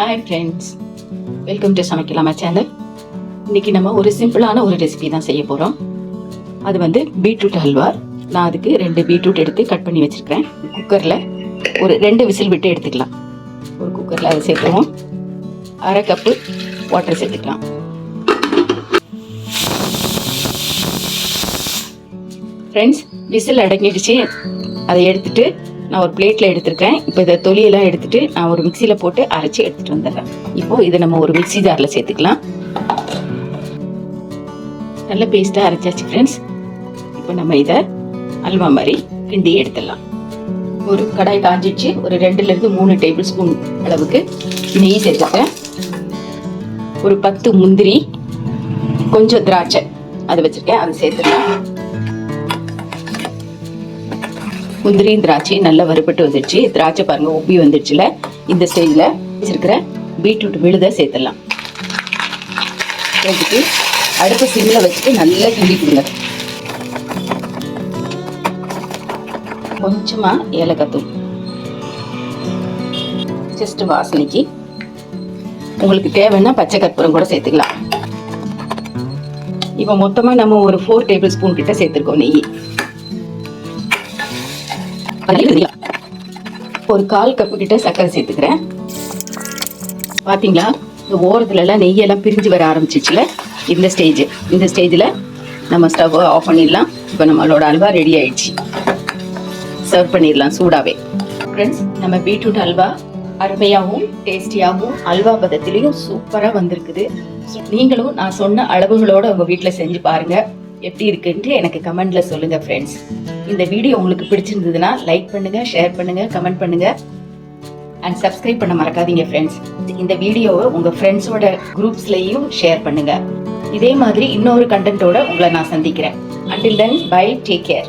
Hi friends welcome to சமைக்கலாமா channel இன்னைக்கு நம்ம ஒரு சிம்பிளான ஒரு ரெசிபி தான் செய்ய போகிறோம் அது வந்து பீட்ரூட் ஹல்வா நான் அதுக்கு ரெண்டு பீட்ரூட் எடுத்து கட் பண்ணி வச்சுருக்கேன் குக்கரில் ஒரு ரெண்டு விசில் விட்டு எடுத்துக்கலாம். ஒரு குக்கரில் அதை சேர்த்துவோம் அரை கப்பு வாட்டர் சேர்த்துக்கலாம். ஃப்ரெண்ட்ஸ் விசில் அடங்கிடுச்சு. அதை எடுத்துட்டு நான் ஒரு பிளேட்டில் எடுத்திருக்கேன் இப்போ இதை தொலியெல்லாம் எடுத்துட்டு நான் ஒரு மிக்சியில் போட்டு அரைச்சி எடுத்துட்டு வந்துடுறேன். இப்போ இதை நம்ம ஒரு மிக்ஸி ஜாரில் சேர்த்துக்கலாம். நல்ல பேஸ்ட்டாக அரைச்சாச்சு ஃப்ரெண்ட்ஸ் இப்போ நம்ம இதை அல்வா மாதிரி கிண்டி எடுத்துடலாம். ஒரு கடாய் காஞ்சிச்சு ஒரு ரெண்டுலேருந்து மூணு டேபிள் ஸ்பூன் அளவுக்கு நெய் சேர்த்துக்கிறேன். ஒரு பத்து முந்திரி கொஞ்சம் திராட்சை அதை வச்சுருக்கேன். அதை சேர்த்துக்கலாம் முந்திரியும் திராட்சையும் நல்லா வறுபட்டு வந்துடுச்சு. திராட்சை பாருங்க உப்பி வந்துடுச்சுல. இந்த ஸ்டேஜில் வச்சிருக்கிற பீட்ரூட் விழுதை சேர்த்துடலாம். சேர்த்துட்டு அடுப்பு சிம்மில் வச்சுட்டு நல்லா கிண்டி கொடுங்க. கொஞ்சமாக ஏலக்காத்தூள் ஜஸ்ட் வாசனைக்கு. உங்களுக்கு தேவைன்னா பச்சை கற்பூரம் கூட சேர்த்துக்கலாம். இப்போ மொத்தமாக நம்ம ஒரு ஃபோர் டேபிள் ஸ்பூன் கிட்ட சேர்த்துருக்கோம் நெய். ஒரு கால் கப்பு கிட்ட சர்க்கரை சேர்த்துக்கிறேன். பார்த்தீங்களா இந்த ஓரத்துலலாம் நெய்யெல்லாம் பிரிஞ்சு வர ஆரம்பிச்சிச்சுல? இந்த ஸ்டேஜ் இந்த ஸ்டேஜில் நம்ம ஸ்டவ் ஆஃப் பண்ணிடலாம். இப்போ நம்மளோட அல்வா ரெடி ஆயிடுச்சு. சர்வ் பண்ணிடலாம் சூடாகவே ஃப்ரெண்ட்ஸ் நம்ம பீட்ரூட் அல்வா அருமையாகவும் டேஸ்டியாகவும் அல்வா பதத்திலையும் சூப்பராக வந்திருக்குது. நீங்களும் நான் சொன்ன அளவுகளோடு உங்கள் வீட்டில் செஞ்சு பாருங்கள் எப்படி இருக்குன்ட்டு எனக்கு கமெண்ட்ல சொல்லுங்க ஃப்ரெண்ட்ஸ் இந்த வீடியோ உங்களுக்கு பிடிச்சிருந்ததுன்னா லைக் பண்ணுங்க ஷேர் பண்ணுங்க கமெண்ட் பண்ணுங்க. அண்ட் சப்ஸ்கிரைப் பண்ண மறக்காதீங்க ஃப்ரெண்ட்ஸ் இந்த வீடியோவை உங்க ஃப்ரெண்ட்ஸோட குரூப்ஸ்லயும் ஷேர் பண்ணுங்க. இதே மாதிரி இன்னொரு கண்டென்ட்டோட உங்களை நான் சந்திக்கிறேன். Until then bye take care